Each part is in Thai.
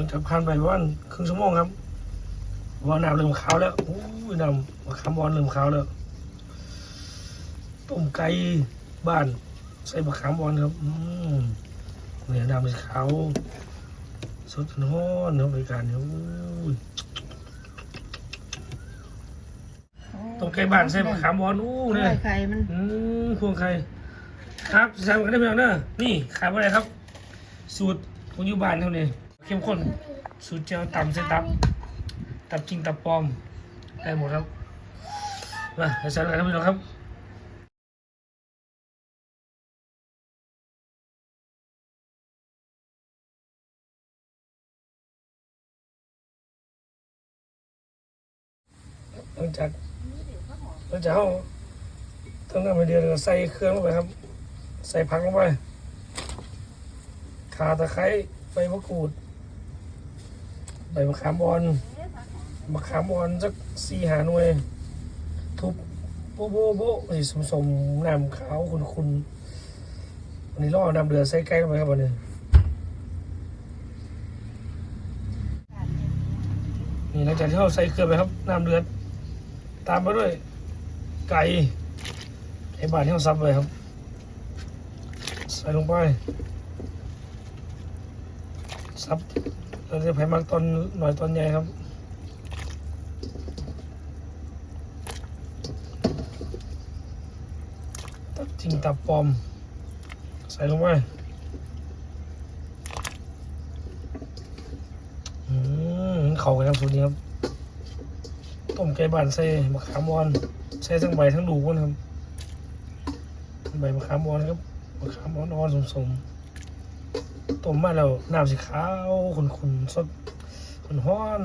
ลังจากผ่านไปประมาณครึ่งชั่วโมงครับว่าน้ำเริ่มขาวแล้วอู้ยน้ำมะขามบอนเริ่มขาวแล้วต้มไก่บ้าน ใส่มะขามบอนครับอืมเนี่ยน้ำมันขาวสดร้อนครับบริการเนี่ยอู้ยต้มไก่บ้านใส่มะขามบอนอู้อเนี่ร่ยอยไข่มันอืมพวงใครครับใส่กันได้ไหมเนอะนี่ขายอะไรครับ สูตรของอยู่บ้านเท่านี้ เข้มข้นสูตรเจียวตำเส้นตับ ตับจริงตับปลอม ได้หมดครับ มาใส่กันได้ไหมน้องครับหลังจากหลังจากเขาต้องนำไปเดือนใส่เครื่องลงไปครับ ใส่ผักลงไปขาตะไคร้ใบมะกรูด ใบมะขามบอนมะขามบอนสักสี่หาหน่วย ทุบโบโบโบ๊ะสีสมสมน้ำขาวขุ่นๆวันนี้ล่อน้ำเดือดใส่ไก่ลงไปครับวันนี้นี่หลังจากที่เราใส่เครื่อไปครับน้ำเดือดตามไปด้วยไก่ไอ้บาทที่เราซับไปครับ ใส่ลงไป ซับเราจะไผ่มักตอนหน่อยตอนใหญ่ครับตับจริงตับปลอม ใส่ลงไปอืมเข้ากันครับสูตรนี้ครับ ต้มไก่บ้านใส่มะขามอ่อน ใส่ทั้งใบทั้งดูกมันครับ ใบมะขามอ่อนครับมะขามอ่อนอ่อนๆสมๆ ต้มมาแล้วน้ำสีขาวขุ่นๆสดขุ่นห้อน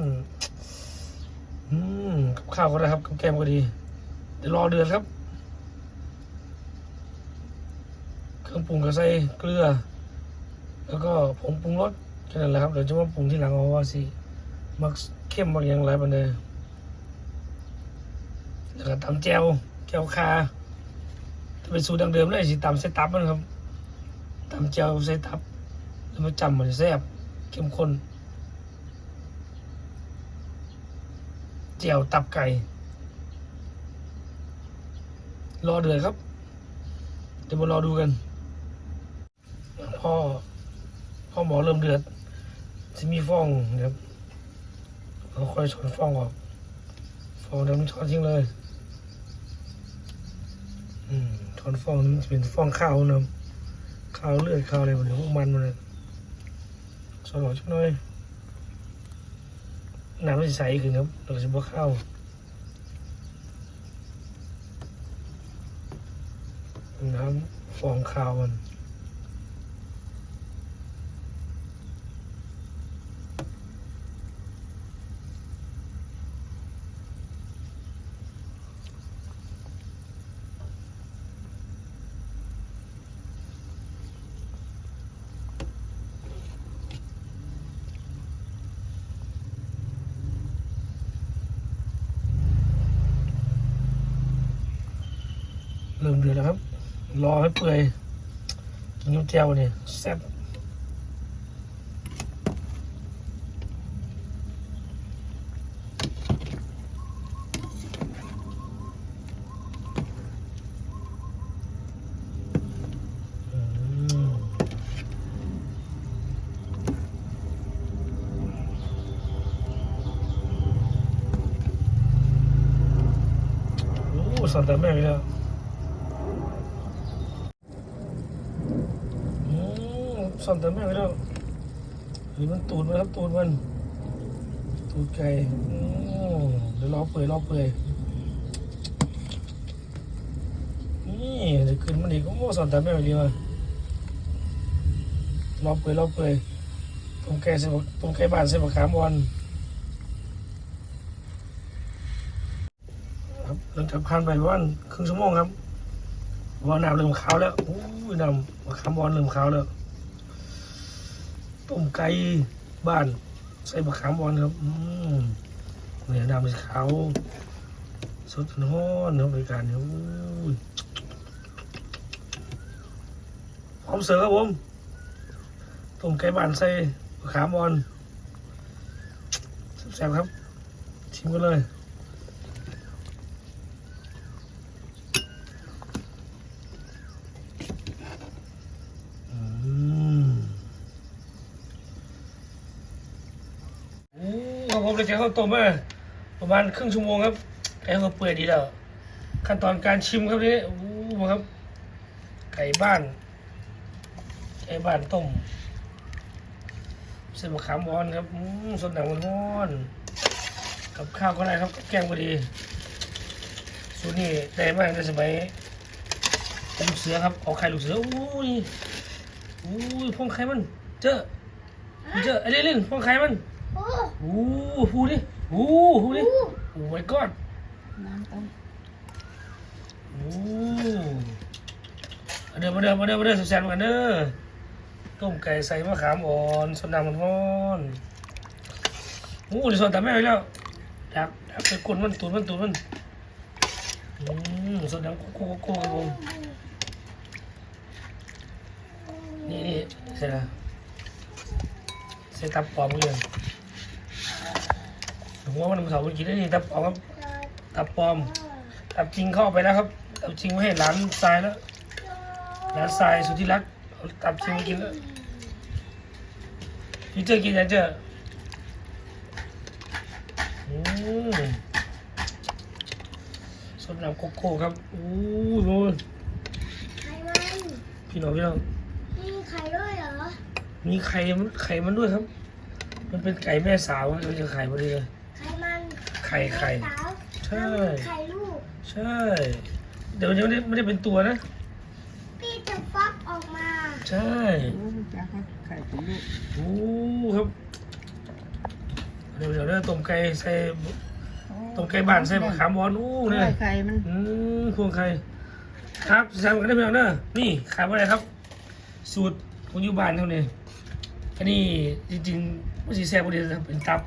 อืมกับข้าวก็ได้ครับกับแกมก็ดีเดี๋ยวรอเดือดครับ เครื่องปรุงก็ใส่เกลือ แล้วก็ผงปรุงรสแค่นั้นแหละครับเดี๋ยวจะมาปรุงที่หลังเอาว่าสิมักเข้มบางอย่างไรบันเดยแล้วก็ตำแจวแจวคาถ้าเป็นสูตรดังเดิมเลยสิตำใส่ตับมันครับตำแจวใส่ตับ แล้วมาจำมันแซ่บเข้มข้นแจวตับไก่ รอเดือดครับ เดี๋ยวมารอดูกัน พ่อ พ่อหมอเริ่มเดือดจะมีฟองนะครับเราค่อยช้อนฟองออก ฟองเดี๋ยวมันช้อนทิ้งเลยอืมช้อนฟองมันจะเป็นฟองข้าวนะข้าวเลือดข้าวอะไรมันพวกมันมันเลย ช้อนออกชักหน่อยน้ำมันจะใสขึ้นครับเราจะบวกข้าวน้ำฟองข้าวมัน เดือดแล้วครับ รอให้เปื่อยกินน้ำแจ่วเนี่ยแซ่บสั่นแต่แม่งเลยอะ อื มสั่นแต่แม่งแล้วหรือมันตูดมันครับตูดมัน ตูดไก่เดี๋ยวรอเปื่อยรอเปื่อยนี่เดี๋ยวขึ้นมันอีกโอ้สั่นแต่แม่งดีว่ะรอเปื่อยรอเปื่อยตรงไก่ใส่บักตรงไก่บ้านใส่บักขามบอลครับหลังจากผ่านไปประมาณครึ่งชั่วโมงครับว่าน้ำเริ่มขาวแล้วอู้ยน้ำมะขามบอนเริ่มขาวแล้ว ต้มไก่บ้าน ใส่มะขามบอนครับอืมเนี่ยน้ำมันขาวสดร้อนครับบริการเนี่ยอู้ยพร้อมเสิร์ฟครับผมต้มไก่บ้านใส่มะขามบอนแซ่บครับชิมกันเลยอืมโอ้ครับผมเลยแกงข้าวต้มมาประมาณครึ่งชั่วโมงครับแกงข้าเปื่อยดีแล้ว ขั้นตอนการชิมครับนี่โอ้ครับ ไก่บ้าน ไก่บ้านต้มเส้นมะขามอ่อนครับสดหนังมันร้อนกับข้าวก็ได้ครับ แกงพอดีสูตรนี้ได้มากในสมัยลูกเสือครับเอาไข่ลูกเสืออุ้ยอุ้ยพวงไข่มัน เจอเจอไอ้เล่นพวงไข่มัน โอ้อู้พูดิอู้พูดิโอ้ my god น้ำต้มโอ้มาเด้อมาเด้อมาเด้อมาเด้อสุดแสนมาเด้อต้มไก่ใส่มะขามอ่อนสดน้ำมันร้อนโอ้ดิสอนแต่แม่ไปแล้วดักดักไปกดมันตูดมันตูดมันอืมสดน้ำโคโค่โคครับผมนี่นี่เสร็จแล้วเสร็จตับปลอมเลย หัวมันมันเสาร์กินได้นี่ตับปลอมครับตับปลอมตับจริงเข้าไปแล้วครับตับจริงไม่ให้หลานทรายแล้วหลานทรายสุดที่รักเอาตับจริงมากินแล้วพี่เจอกินยังเจออืมสดน้ำโกโก้ครับอู้ยโอ้ยไข่มันพี่น้องพี่น้องมีไข่ด้วยเหรอ มีไข่มันไข่มันด้วยครับ มันเป็นไก่แม่สาวครับเราจะไข่พอดีเลยไข่มันไข่ไข่สาวใช่แล้วมีไข่ลูกใช่ เดี๋ยวมันยังไม่ได้ไม่ได้เป็นตัวนะพี่จะฟักออกมา ใช่โอ้จ้าครับไข่เป็นลูกโอ้ครับเดี๋ยวเดี๋ยวเดี๋ยวต้มไก่ใส่ต้มไก่บ้านใส่มะขามบอนอู้ไข่เนี่ยไข่มันอืมพวงไข่ครับแซมกันได้ไหมเนอะนี่ขายอะไรครับ สูตรของอยู่บ้านเท่านี้อันนี้จริงๆมันสีแซ่บพอดีนะเป็นตับ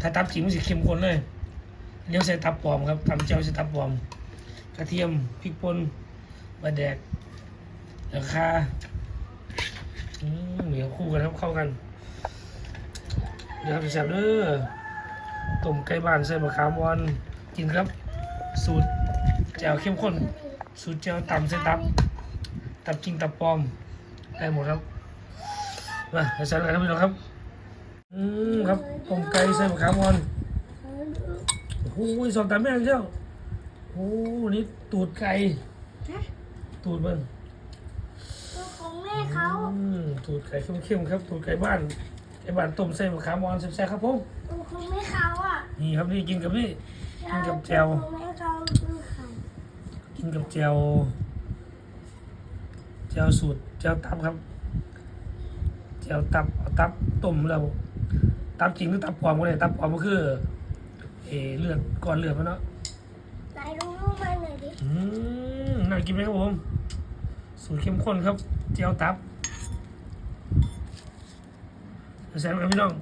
ถ้าตับจริงมันสีเข้มข้นเลย อันนี้ใส่ตับปลอมครับตำเจียวใส่ตับปลอม กระเทียมพริกป่นบะแดกราคาอืมเหนียวคู่กันครับเข้ากันเดี๋ยวครับแซ่บเด้อต้มไก่บ้านใส่มะขามอ่อนกินครับ สูตรแจ่วเข้มข้น สูตรแจ่วตำใส่ตับ ตับจริงตับปลอมได้หมดครับมาไปใส่กันครับพี่น้องครับ อืมครับต้มไก่ใส่มะขามอ่อน โอ้โหสองตำแม่งเจ้าโอ้โหนี่ตูดไก่ฮะตูดมันตัวของแม่เขาอืมตูดไก่เข้มๆครับ ตูดไก่บ้านไก่บ้านต้มใส่มะขามอ่อนแซ่บๆครับผมตัวของแม่เขาอะนี่ครับนี่กินกับนี่กินกับแจ่วตัวของแม่เขาคือไข่กินกับแจวแจวสูตรแจวตับครับแจวตับเอาตับต้มแล้วตับจริงหรือตับปลอมก็ได้ตับปลอมก็คือ เออเลือดก้อนเลือดมันเนาะไหนดูลูกมันหน่อยดิอืมน่ากินไหมครับผม สูตรเข้มข้นครับแจวตับแซ่บครับพี่น้อง